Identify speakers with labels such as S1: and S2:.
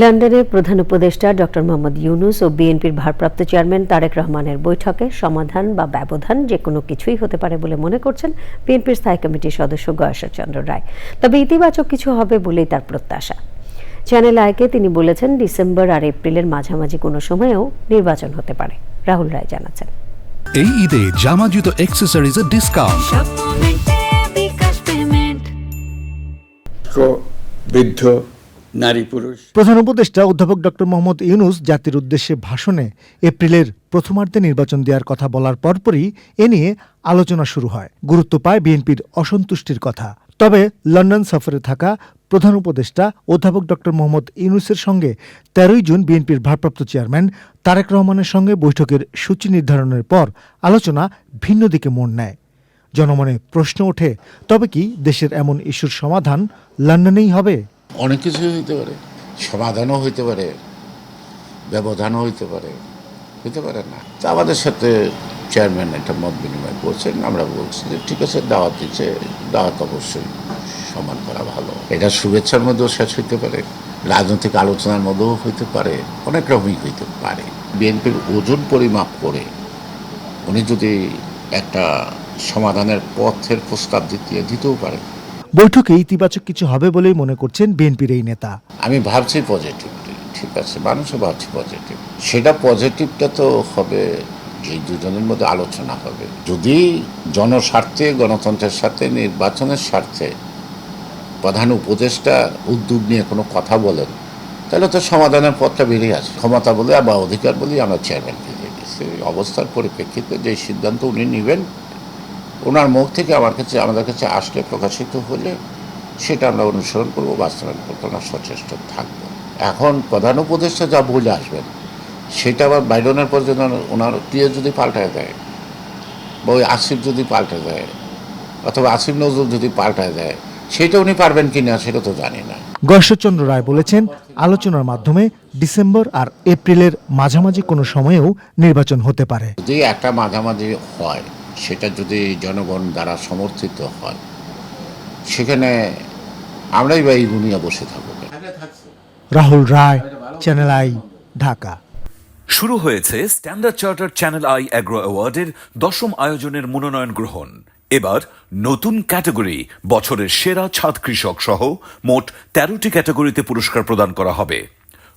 S1: লন্ডনে প্রধান উপদেষ্টা ডক্টর মোহাম্মদ ইউনুস ও বিএনপির ভারপ্রাপ্ত চেয়ারম্যান তারেক রহমানের বৈঠকে সমাধান বা ব্যবধান যে কোনো কিছুই হতে পারে বলে মনে করছেন বিএনপির স্থায়ী কমিটির সদস্য গয়েশ্বর চন্দ্র রায়। তবে ইতিবাচক কিছু হবে বলেই তার প্রত্যাশা। চ্যানেল আয়কে তিনি বলেছেন ডিসেম্বর আর এপ্রিলের মাঝামাঝি কোনো সময়েও নির্বাচন হতে পারে রাহুল রায় জানাচ্ছেন।
S2: এই ঈদে জামা জুতো অ্যাক্সেসরিজের ডিসকাউন্ট
S3: বৃদ্ধ নারী পুরুষ।
S4: প্রধান উপদেষ্টা অধ্যাপক ডক্টর মোহাম্মদ ইউনুস জাতির উদ্দেশ্যে ভাষণে এপ্রিলের প্রথমার্ধে নির্বাচন দেওয়ার কথা বলার পরপরই এ নিয়ে আলোচনা শুরু হয়। গুরুত্ব পায় বিএনপির অসন্তুষ্টির কথা। তবে লন্ডন সফরে থাকা প্রধান উপদেষ্টা অধ্যাপক ডক্টর মোহাম্মদ ইউনুসের সঙ্গে তেরোই জুন বিএনপির ভারপ্রাপ্ত চেয়ারম্যান তারেক রহমানের সঙ্গে বৈঠকের সূচি নির্ধারণের পর আলোচনা ভিন্ন দিকে মোড় নেয়। জনমনে প্রশ্ন ওঠে, তবে কি দেশের এমন ইস্যুর সমাধান লন্ডনেই হবে?
S5: অনেক কিছু হইতে পারে। সমাধানও হইতে পারে, ব্যবধানও হইতে পারে হইতে পারে না। তা আমাদের সাথে চেয়ারম্যান একটা মত বিনিময় করছেন, আমরা বলছি যে ঠিক আছে, দাওয়াত দিচ্ছে, দাওয়াত অবশ্যই সমান করা ভালো। এটা শুভেচ্ছার মধ্যেও শেষ হইতে পারে, রাজনৈতিক আলোচনার মধ্যেও হইতে পারে, অনেক রকমই হইতে পারে। বিএনপির ওজন পরিমাপ করে উনি যদি একটা সমাধানের পথের প্রস্তাব দিতে দিতেও পারে
S4: বৈঠকে ইতিবাচক কিছু হবে বলেই মনে করছেন বিএনপির এই নেতা।
S5: আমি ভাবছি পজিটিভ ঠিক আছে, মানুষও ভাবছি পজিটিভ সেটা পজিটিভটা তো হবে এই দুজনের মধ্যে আলোচনা হবে। যদি জনস্বার্থে, গণতন্ত্রের সাথে, নির্বাচনের স্বার্থে প্রধান উপদেষ্টা উদ্যোগ নিয়ে কোনো কথা বলেন, তাহলে তো সমাধানের পথটা বেরিয়ে আসে ক্ষমতা বলে বা অধিকার বলেই আমরা চেয়ারম্যানকে দিয়ে দিচ্ছি। অবস্থার পরিপ্রেক্ষিতে যে সিদ্ধান্ত উনি নেবেন ওনার মুখ থেকে আমার কাছে আমাদের কাছে আসলে প্রকাশিত হলে সেটা আমরা অনুসরণ করব বাস্তবায়ন করতে আমরা সচেষ্ট থাকব। এখন প্রধান উপদেষ্টা যা বলে আসবেন সেটা আবার বাইডনের পর যদি ওনার- ওনার প্রিয় যদি পাল্টায় দেয় বা ওই আসিফ যদি পাল্টে দেয় অথবা আসিফ নজরুল যদি পাল্টায় দেয় সেটা উনি পারবেন কি না সেটা তো জানি না।
S4: গর্ষচন্দ্র রায় বলেছেন আলোচনার মাধ্যমে ডিসেম্বর আর এপ্রিলের মাঝামাঝি কোনো সময়েও নির্বাচন হতে পারে।
S5: যদি একটা মাঝামাঝি হয় সেটা যদি জনগণ দ্বারা সমর্থিত হয় সেখানে আমরাই বা এই দুনিয়া বসে থাকব
S4: রাহুল রায় চ্যানেল আই ঢাকা
S6: শুরু হয়েছে standard charter channel I agro অ্যাওয়ার্ডের দশম আয়োজনের মনোনয়ন গ্রহণ। এবার নতুন ক্যাটাগরি বছরের সেরা ছাদ কৃষক সহ মোট তেরোটি ক্যাটাগরিতে পুরস্কার প্রদান করা হবে।